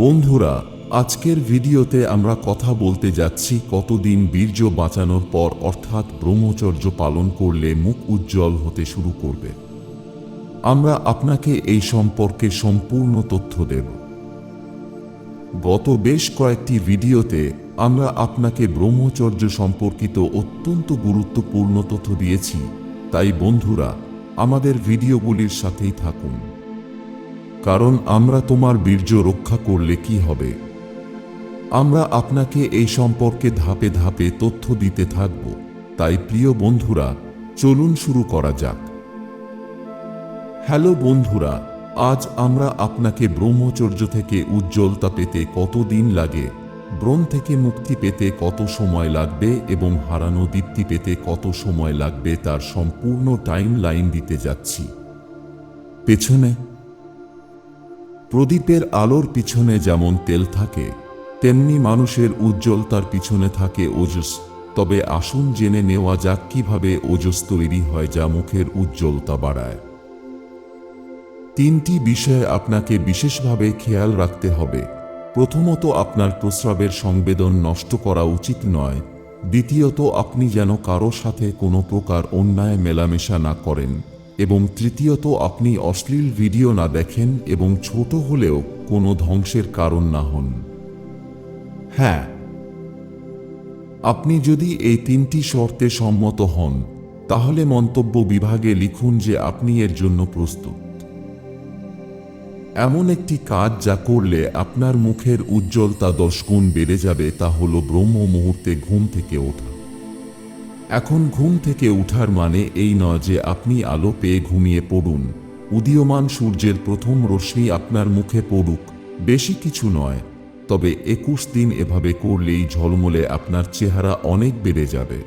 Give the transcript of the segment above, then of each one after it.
বন্ধুরা, আজকের ভিডিওতে আমরা কথা বলতে যাচ্ছি কতদিন বীর্য বাঁচানোর পর অর্থাৎ ব্রহ্মচর্য পালন করলে মুখ উজ্জ্বল হতে শুরু করবে। আমরা আপনাকে এই সম্পর্কে সম্পূর্ণ তথ্য দেব। গত বেশ কয়েকটি ভিডিওতে আমরা আপনাকে ব্রহ্মচর্য সম্পর্কিত অত্যন্ত গুরুত্বপূর্ণ তথ্য দিয়েছি। তাই বন্ধুরা, আমাদের ভিডিওগুলির সাথেই থাকুন। কারণ আমরা তোমার বীর্য রক্ষা করলে কি হবে? আমরা আপনাকে এই সম্পর্কে ধাপে ধাপে তথ্য দিতে থাকব। তাই প্রিয় বন্ধুরা, চলুন শুরু করা যাক। হ্যালো বন্ধুরা, আজ আমরা আপনাকে ব্রহ্মচর্য থেকে উজ্জ্বলতা পেতে কত দিন লাগে? ব্রণ থেকে মুক্তি পেতে কত সময় লাগবে এবং হারানো দীপ্তি পেতে কত সময় লাগবে তার সম্পূর্ণ টাইম লাইন দিতে যাচ্ছি। পেছনে প্রদীপের আলোর পিছনে যেমন তেল থাকে, তেমনি মানুষের উজ্জ্বলতার পিছনে থাকে ওজস। তবে আসুন জেনে নেওয়া যাক কীভাবে ওজস তৈরি হয় যা মুখের উজ্জ্বলতা বাড়ায়। তিনটি বিষয়ে আপনাকে বিশেষভাবে খেয়াল রাখতে হবে। প্রথমত, আপনার প্রস্রাবের সংবেদন নষ্ট করা উচিত নয়। দ্বিতীয়ত, আপনি যেন কারও সাথে কোনো প্রকার অন্যায় মেলামেশা না করেন। এবং তৃতীয়ত, আপনি অশ্লীল ভিডিও না দেখেন এবং ছোট হলেও কোনো ধ্বংসের কারণ না হন। হ্যাঁ আপনি যদি এই তিনটি শর্তে সম্মত হন, তাহলে মন্তব্য বিভাগে লিখুন যে আপনি এর জন্য প্রস্তুত। এমন একটি কাজ যা করলে আপনার মুখের উজ্জ্বলতা দশ গুণ বেড়ে যাবে, তা হল ব্রহ্ম মুহূর্তে ঘুম থেকে ওঠা। এখন ঘুম থেকে উঠার মানে এই নয় যে আপনি আলো পেয়ে ঘুমিয়ে পড়ুন। উদীয়মান সূর্যের প্রথম রশ্মি আপনার মুখে পড়ুক, বেশি কিছু নয়। তবে একুশ দিন এভাবে করলেই ঝলমলে আপনার চেহারা অনেক বেড়ে যাবে।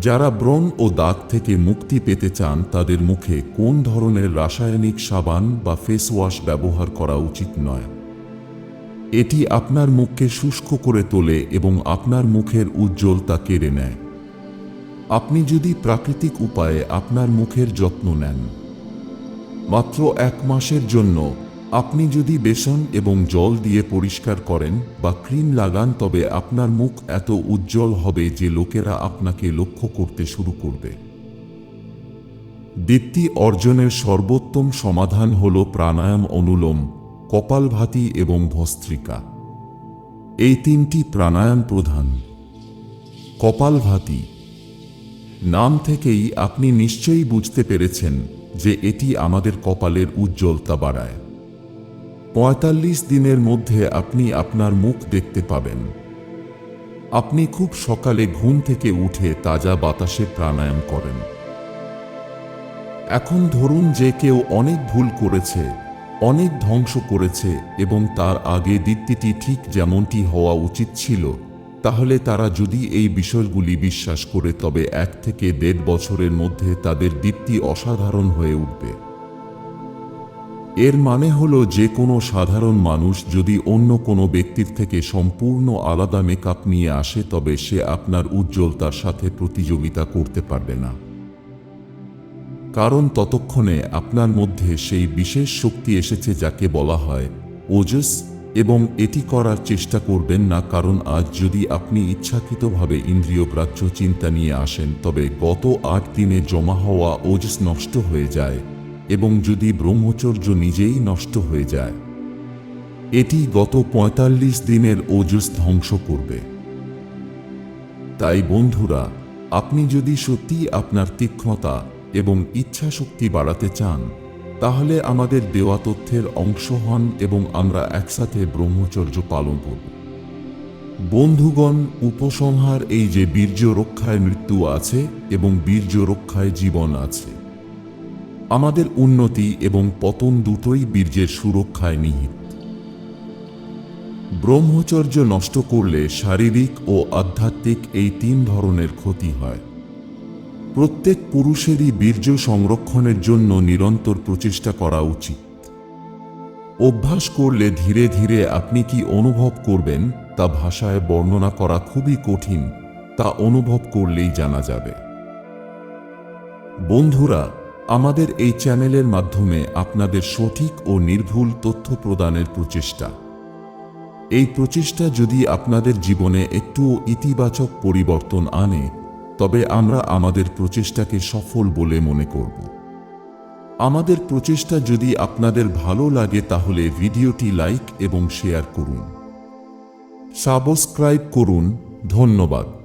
যারা ব্রণ ও দাগ থেকে মুক্তি পেতে চান, তাদের মুখে কোন ধরনের রাসায়নিক সাবান বা ফেস ওয়াশ ব্যবহার করা উচিত নয়। এটি আপনার মুখকে শুষ্ক করে তোলে এবং আপনার মুখের উজ্জ্বলতা কেড়ে নেয়। আপনি যদি প্রাকৃতিক উপায়ে আপনার মুখের যত্ন নেন, মাত্র এক মাসের জন্য আপনি যদি বেসন এবং জল দিয়ে পরিষ্কার করেন বা ক্রিম লাগান, তবে আপনার মুখ এত উজ্জ্বল হবে যে লোকেরা আপনাকে লক্ষ্য করতে শুরু করবে। দীপ্তি অর্জনের সর্বোত্তম সমাধান হল প্রাণায়াম অনুলোম। কপালভাতি এবং ভস্ত্রিকা। এই তিনটি প্রাণায়াম প্রধান। কপালভাতি। নাম থেকেই আপনি নিশ্চয়ই বুঝতে পেরেছেন যে এটি আমাদের কপালের উজ্জ্বলতা বাড়ায়। পঁয়তাল্লিশ দিনের মধ্যে আপনি আপনার মুখ দেখতে পাবেন। আপনি খুব সকালে ঘুম থেকে উঠে তাজা বাতাসে প্রাণায়াম করেন। এখন ধরুন যে কেউ অনেক ভুল করেছে অনেক ধ্বংস করেছে এবং তার আগে দীপ্তিটি ঠিক যেমনটি হওয়া উচিত ছিল, তাহলে তারা যদি এই বিষয়গুলি বিশ্বাস করে, তবে এক থেকে দেড় বছরের মধ্যে তাদের দীপ্তি অসাধারণ হয়ে উঠবে। এর মানে হল যে কোনো সাধারণ মানুষ যদি অন্য কোনো ব্যক্তির থেকে সম্পূর্ণ আলাদা মেকআপ নিয়ে আসে, তবে সে আপনার উজ্জ্বলতার সাথে প্রতিযোগিতা করতে পারবে না। কারণ ততক্ষণে আপনার মধ্যে সেই বিশেষ শক্তি এসেছে যাকে বলা হয় ওজস, এবং এটি করার চেষ্টা করবেন না, কারণ আজ যদি আপনি ইচ্ছাকৃতভাবে ইন্দ্রিয়গ্রাহ্য চিন্তা নিয়ে আসেন, তবে গত আট দিনে জমা হওয়া ওজস নষ্ট হয়ে যায়, এবং যদি ব্রহ্মচর্য নিজেই নষ্ট হয়ে যায়, এটি গত পঁয়তাল্লিশ দিনের ওজস ধ্বংস করবে। তাই বন্ধুরা, আপনি যদি সত্যি আপনার তীক্ষ্ণতা এবং ইচ্ছা শক্তি বাড়াতে চান, তাহলে আমাদের দেওয়া তথ্যের অংশ হন এবং আমরা একসাথে ব্রহ্মচর্য পালন করব। বন্ধুগণ, উপসংহার এই যে বীর্য রক্ষায় মৃত্যু আছে এবং বীর্য রক্ষায় জীবন আছে। আমাদের উন্নতি এবং পতন দুটোই বীর্যের সুরক্ষায় নিহিত। ব্রহ্মচর্য নষ্ট করলে শারীরিক ও আধ্যাত্মিক এই তিন ধরনের ক্ষতি হয়। প্রত্যেক পুরুষেরই বীর্য সংরক্ষণের জন্য নিরন্তর প্রচেষ্টা করা উচিত। অভ্যাস করলে ধীরে ধীরে আপনি কি অনুভব করবেন তা ভাষায় বর্ণনা করা খুবই কঠিন, তা অনুভব করলেই জানা যাবে। বন্ধুরা, আমাদের এই চ্যানেলের মাধ্যমে আপনাদের সঠিক ও নির্ভুল তথ্য প্রদানের প্রচেষ্টা। এই প্রচেষ্টা যদি আপনাদের জীবনে একটু ইতিবাচক পরিবর্তন আনে তবে আমরা আমাদের প্রচেষ্টাকে সফল বলে মনে করব। আমাদের প্রচেষ্টা যদি আপনাদের ভালো লাগে তাহলে ভিডিওটি লাইক এবং শেয়ার করুন। সাবস্ক্রাইব করুন। ধন্যবাদ।